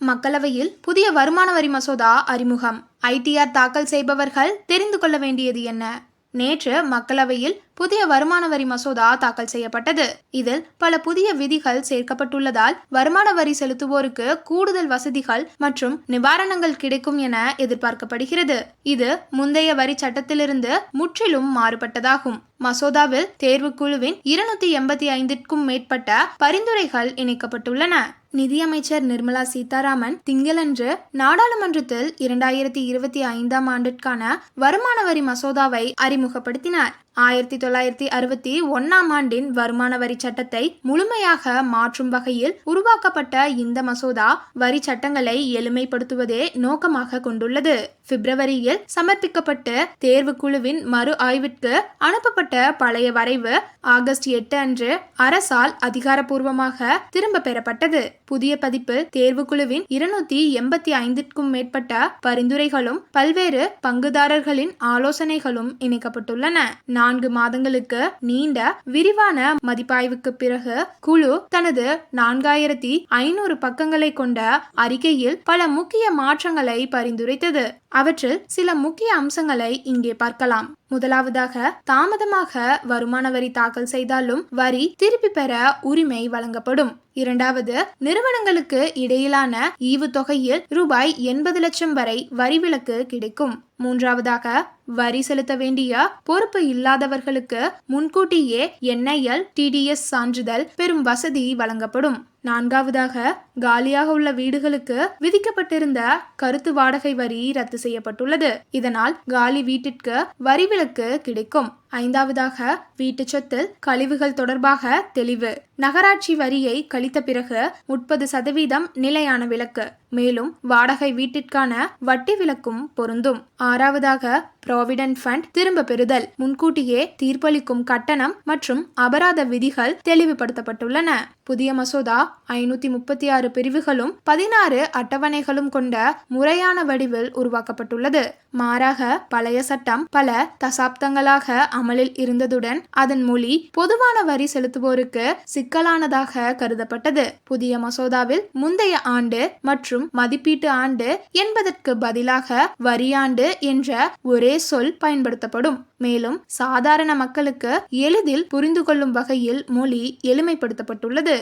மக்களவையில் புதிய வருமான வரி மசோதா அறிமுகம். ஐடிஆர் தாக்கல் செய்பவர்கள் தெரிந்து கொள்ள வேண்டியது என்ன? நேற்று மக்களவையில் புதிய வருமான வரி மசோதா தாக்கல் செய்யப்பட்டது. இதில் பல புதிய விதிகள் சேர்க்கப்பட்டுள்ளதால் வருமான வரி செலுத்துவோருக்கு கூடுதல் வசதிகள் மற்றும் நிவாரணங்கள் கிடைக்கும் என எதிர்பார்க்கப்படுகிறது. இது முந்தைய வரி சட்டத்திலிருந்து முற்றிலும் மாறுபட்டதாகும். மசோதாவில் தேர்வுக்குழுவின் இருநூத்தி எண்பத்தி ஐந்திற்கும் மேற்பட்ட பரிந்துரைகள் இணைக்கப்பட்டுள்ளன. நிதியமைச்சர் நிர்மலா சீதாராமன் திங்களன்று நாடாளுமன்றத்தில் இரண்டாயிரத்தி இருபத்தி ஐந்தாம் ஆண்டிற்கான வருமான வரி மசோதாவை அறிமுகப்படுத்தினார். ஆயிரத்தி தொள்ளாயிரத்தி அறுபத்தி ஒன்னாம் ஆண்டின் வருமான வரி சட்டத்தை முழுமையாக மாற்றும் வகையில் உருவாக்கப்பட்ட இந்த மசோதா வரி சட்டங்களை எளிமைப்படுத்துவதே நோக்கமாக கொண்டுள்ளது. பிப்ரவரியில் சமர்ப்பிக்கப்பட்டு தேர்வு குழுவின் மறு ஆய்விற்கு அனுப்பப்பட்ட பழைய வரைவு ஆகஸ்ட் எட்டு அன்று அரசால் அதிகாரப்பூர்வமாக திரும்ப பெறப்பட்டது. புதிய பதிப்பு தேர்வு குழுவின் இருநூத்தி எண்பத்தி ஐந்திற்கும் மேற்பட்ட பரிந்துரைகளும் பல்வேறு பங்குதாரர்களின் ஆலோசனைகளும் இணைக்கப்பட்டுள்ளன. நான்கு மாதங்களுக்கு நீண்ட விரிவான மதிப்பாய்வுக்கு பிறகு குழு தனது நான்காயிரத்தி ஐநூறு பக்கங்களை கொண்ட அறிக்கையில் பல முக்கிய மாற்றங்களை பரிந்துரைத்தது. அவற்றில் சில முக்கிய அம்சங்களை இங்கே பார்க்கலாம். முதலாவதாக தாமதமாக வருமான வரி தாக்கல் செய்தாலும் வரி திருப்பி பெற உரிமை வழங்கப்படும். இரண்டாவது நிறுவனங்களுக்கு இடையிலான ஈவு தொகையில் ரூபாய் எண்பது லட்சம் வரை வரி விலக்கு கிடைக்கும். மூன்றாவதாக வரி செலுத்த வேண்டிய பொறுப்பு இல்லாதவர்களுக்கு முன்கூட்டியே என்ஐஎல் டிடிஎஸ் சான்றிதழ் பெறும் வசதி வழங்கப்படும். நான்காவதாக காலியாக உள்ள வீடுகளுக்கு விதிக்கப்பட்டிருந்த கருத்து வாடகை வரி ரத்து செய்யப்பட்டுள்ளது. இதனால் காலி வீட்டிற்கு வரி விலக்கு கிடைக்கும். ஐந்தாவதாக வீட்டு சொத்தில் கழிவுகள் தொடர்பாக தெளிவு. நகராட்சி வரியை கழித்த பிறகு முப்பது சதவீதம் நிலையான விலக்கு. மேலும் வாடகை வீட்டிற்கான வட்டி விலக்கும் பொருந்தும். ஆறாவதாக ப்ராவிடன்ட் ஃபண்ட் திரும்ப பெறுதல். முன்கூட்டியே தீர்ப்பளிக்கும் கட்டணம் மற்றும் அபராத விதிகள் தெளிவுபடுத்தப்பட்டுள்ளன. புதிய மசோதா ஐநூத்தி முப்பத்தி ஆறு பிரிவுகளும் பதினாறு அட்டவணைகளும் கொண்ட முறையான வடிவில் உருவாக்கப்பட்டுள்ளது. மாறாக பழைய சட்டம் பல தசாப்தங்களாக அமலில் இருந்ததுடன் அதன் மொழி பொதுவான வரி செலுத்துவோருக்கு சிக்கலானதாக கருதப்பட்டது. புதிய மசோதாவில் முந்தைய ஆண்டு மற்றும் மதிப்பீட்டு ஆண்டு என்பதற்கு பதிலாக வரியாண்டு என்ற ஒரே சொல் பயன்படுத்தப்படும். மேலும் சாதாரண மக்களுக்கு எளிதில் புரிந்து கொள்ளும் வகையில் மொழி எளிமைப்படுத்தப்பட்டுள்ளது.